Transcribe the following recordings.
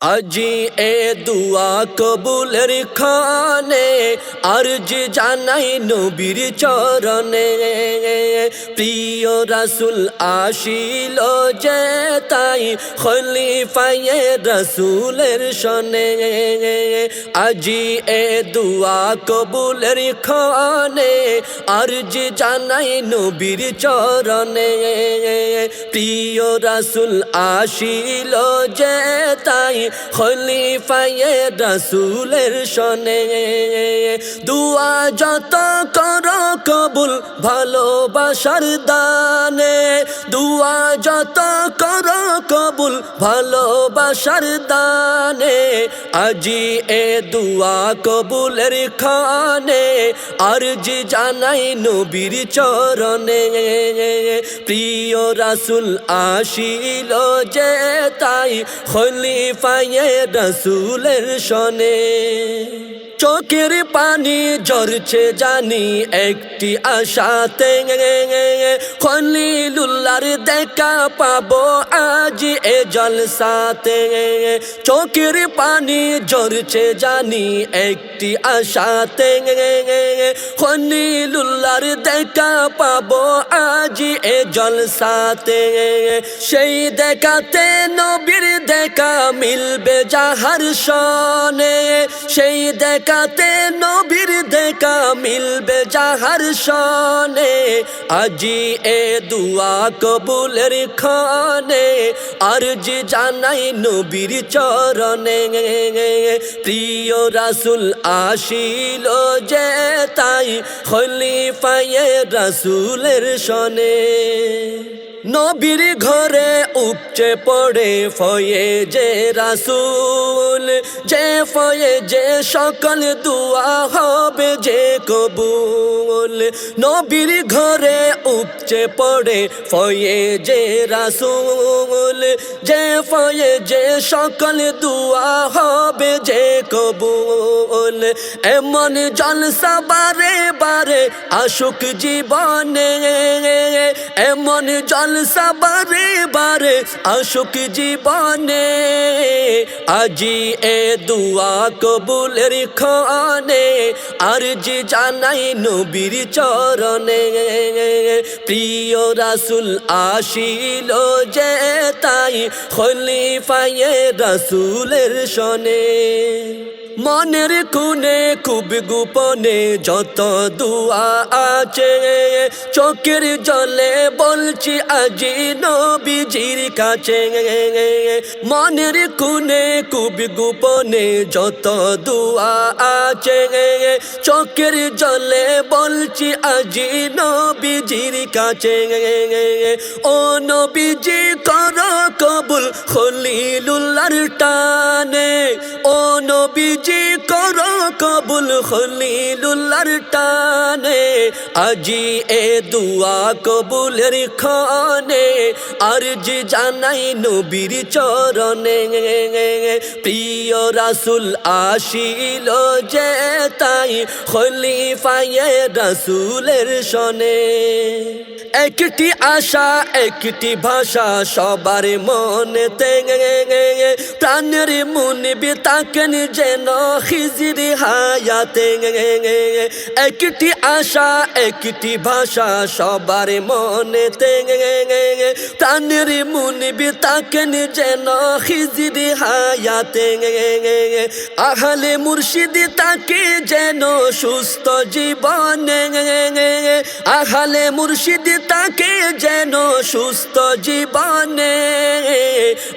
আজি এ দুয়া কবুলের খানে, আরজ জানাই নবীর চরণে। প্রিয় রাসুল আসিল যে তাই খলিফায়ে রাসুলের শনে আজি এ দুয়া কবুলের খানে, আরজ জানাই নবীর চরণে। প্রিয় রাসুল আসিল যে খলিফায়ে রাসুলের শনে দুয়া যত কর কবুল ভালোবাসার দানে। দুয়া যত কর কবুল ভালোবাসার দানে। আজি এ দুয়া কবুলের খানে, আরজি জানাই নবীর চরণে। প্রিয় রাসুল আসিল যে তাই খলিফায়ে রসুলের শনে চোখের পানি ঝরছে জানি, একটি আশাতে খলিলুল্লার দেখা পাবো আজ এ জলসাতে চোখের পানি ঝরছে জানি, একটি আশাতে খলিলুল্লার দেখা পাবো আজ এ জলসাতে সেই দেখাতে নবীর দেখা মিলবে যাহার সনে। সেই দেখাতে নবীর দেখা মিলবে যাহার সনে। আজি এ দুয়া কবুলের খানে আরজি জানাই নবীর চরণে। প্রিয় রাসুল আসিল যে তাই, খলিফায়ে রাসুলের শনে নবীর ঘরে উপচে পড়ে ফয়ে যে রাসুল, যে ফয়ে যে সকল দুয়া হবে যে কবুল। নবীর ঘরে উপচে পড়ে ফয়ে যে রাসুল, যে ফয়ে যে সকল দুয়া হবে যে কবুল। এমন জলসা বারে বারে আশুক জীবনে। এমন জলসা বারে বারে আশুক জীবনে। আজি এ দুয়া কবুলের খানে আরজি জানাই নবীর চরণে। প্রিয় রাসুল আসিল যে তাই খলিফায়ে রাসুলের শনে মনের খুনে খুব গোপনে যত দুয়া আছে, চোখের জলে বলছি আজি নবীজির কাছে। মনের খুনে খুব গোপনে যত দুয়া আছে, চোখের জলে বলছি আজি নবীজির কাছে। ও নবীজি কর কবুল খলিলুল্লার টানে নবীজি কর কবুল খলিলুল্লার টানে। আজি এ দুয়া কবুলের খনে আর জি জানাই নবীর চরণে। প্রিয় রাসুল আসিল যে তাই খলিফায়ে রাসুলের শনে একটি আশা, একটি ভাষা সবার মনেতে প্রাণের মুনিবি তাকেন যেন খিজির হায়াতে একটি আশা, একটি ভাষা সবার মনেতে প্রাণের মুনিবি তাকেন যেন খিজির হায়াতে আহলে মুর্শিদি তাকে যেন সুস্থ জীবনে। আহলে মুর্শিদি তাকে যেন সুস্থ জীবনে।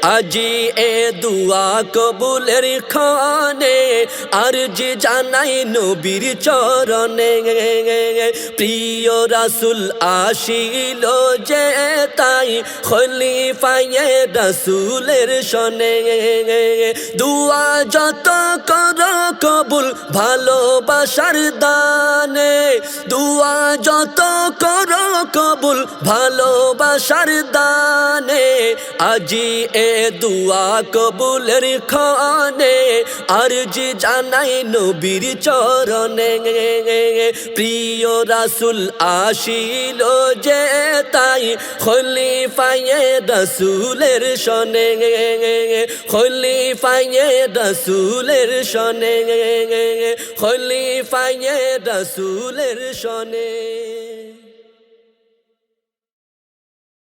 আজি এ দুয়া কবুলের খানে আরজি জানাই নবীর চরণে। প্রিয় রাসুল আসিল যে তাই, খলিফায়ে রাসুলের শনে দুয়া যত কর কবুল ভালোবাসার দানে। দুয়া যত কর কবুল ভালোবাসার দানে। আজি এ দুয়া কবুলের খানে আর আজ জানাই নবীর চরণে। প্রিয় রাসুল আসিল যে তাই খলিফায়ে রসুলের শনে খলিফায়ে রসুলের শনে খলিফায়ে রসুলের শনে